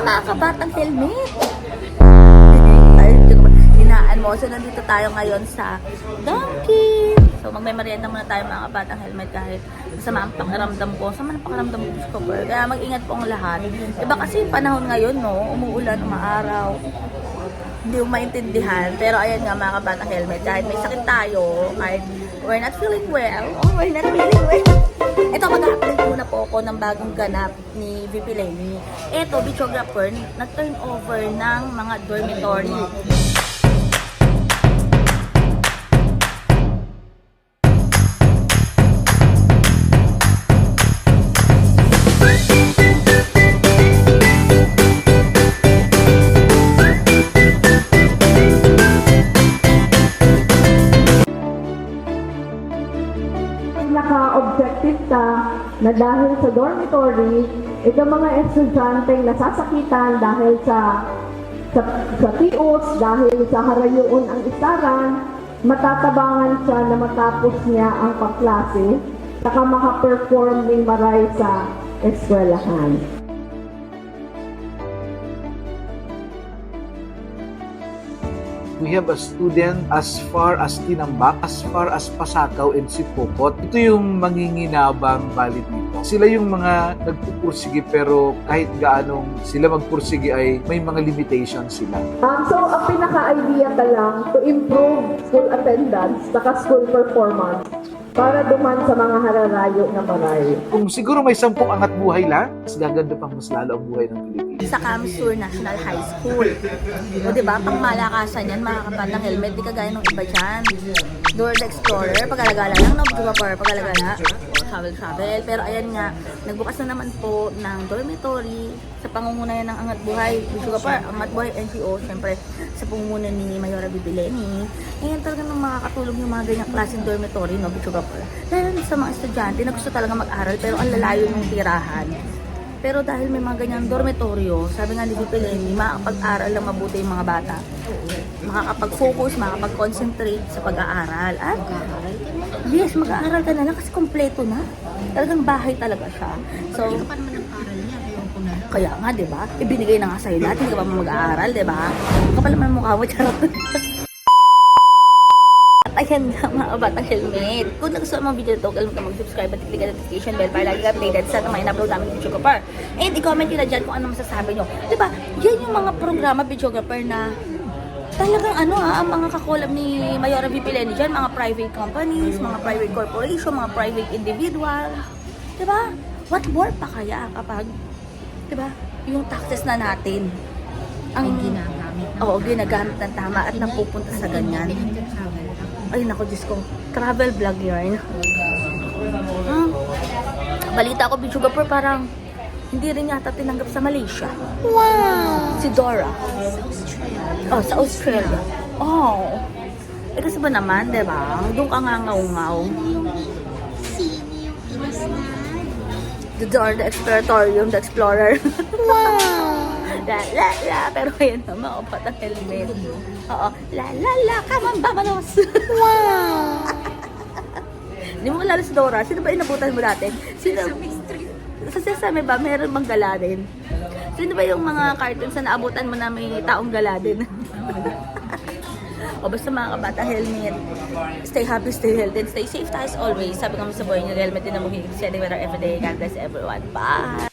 mga kabatang helmet. Ko Hinaan mo. So, nandito tayo ngayon sa Dunkin. So, magme-merienda muna tayo mga kabatang helmet kahit masama ang pakiramdam ko. Sama ang pakiramdam ko, ko, girl. Kaya mag-ingat po ang lahat. Diba kasi panahon ngayon, no? Umuulan, umaaraw. Hindi mo maintindihan. Pero ayan nga mga kabatang helmet. Kahit may sakit tayo, kahit we're not feeling well, oh, we're not feeling well. Ito, mag-update muna po ako ng bagong ganap ni VP Lenny. Ito, videographer, na-turn over ng mga dormitory. Naka-objective ka na dahil sa dormitory, ito mga estudyanteng nasasakitan dahil sa sa, sa TOs, dahil sa harayuon ang isaran, matatabangan siya na matapos niya ang paklase, saka makaperform ng maray sa eskwelahan. We have a student as far as Tinambak, as far as Pasakaw and Sipokot. Ito yung manginginabang balik dito. Sila yung mga nagpupursige pero kahit gaanong sila magpursige ay may mga limitations sila. Um, so, ang pinaka-idea ka lang to improve school attendance, saka school performance, para duman sa mga hararayo na maray. Kung siguro may sampung angat buhay lang, mas gaganda pang mas lalo ang buhay ng Pilipinas. sa Camsur National High School. O diba, pang malakasan yan, mga kabatang helmet, di kagaya ng iba dyan. Door the Explorer, pag-alagala lang, no? Diba, pag-alagala, travel, travel. Pero ayan nga, nagbukas na naman po ng dormitory sa pangunguna yan ng Angat Buhay. Bisuga par, Angat Buhay NGO, syempre, sa pangunguna ni Mayora Bibileni. Ayan talaga nang makakatulong yung mga ganyang klaseng dormitory, no? Bisuga par. Lalo sa mga estudyante na gusto talaga mag-aral, pero ang lalayo ng tirahan. Pero dahil may mga ganyang dormitoryo, sabi nga ni Lenny, makakapag-aral lang mabuti yung mga bata. Makakapag-focus, makakapag-concentrate sa pag-aaral. At yes, mag-aaral ka na lang kasi kompleto na. Talagang bahay talaga siya. So, pa naman ang aral niya, ewan ko na. kaya nga, di ba? Ibinigay na nga sa'yo lahat, hindi ka pa mag-aaral, di ba? Kapal naman mukha mo, charot. At ayan nga mga batang helmet. Kung nagustuhan mo ang video ito, kalimutan ka mag-subscribe at click ang notification bell para lagi ka updated sa mga in-upload namin ng Videographer. And i-comment nyo na dyan kung ano masasabi nyo. Di ba? Yan yung mga programa Videographer na talagang ano ha, ang mga kakolab ni Mayora VP Lenny dyan, mga private companies, mga private corporation, mga private individual. Di ba? What more pa kaya kapag, di ba, yung taxes na natin ang Ang ginagamit ng Oo, ginagamit ng tama at napupunta sa ganyan. Ay, naku, Diyos ko. Travel vlog yarn. Hmm. Balita ko, Bichugapur, parang hindi rin yata tinanggap sa Malaysia. Wow! Si Dora. Oh, sa Australia. Oh. Eh, kasi ba naman, di ba? Doon ka nga ngaw-ngaw. Sino yung inisnan? The Dora, the Exploratorium, the Explorer. wow! la, la, la. Pero ayun na, mga patang helmet. Oo. La, la, la. Come on, vamanos. wow! Hindi mo kilala si Dora. Sino ba inabutan mo dati? Sino? Sa Sesame ba, meron bang gala din? Sino ba yung mga cartoons na naabutan mo na may taong gala din? o basta mga kabata, helmet. Stay happy, stay healthy, stay safe as always. Sabi mo sa boy niyo, helmet din na higit. Steady weather every day. God bless everyone. Bye!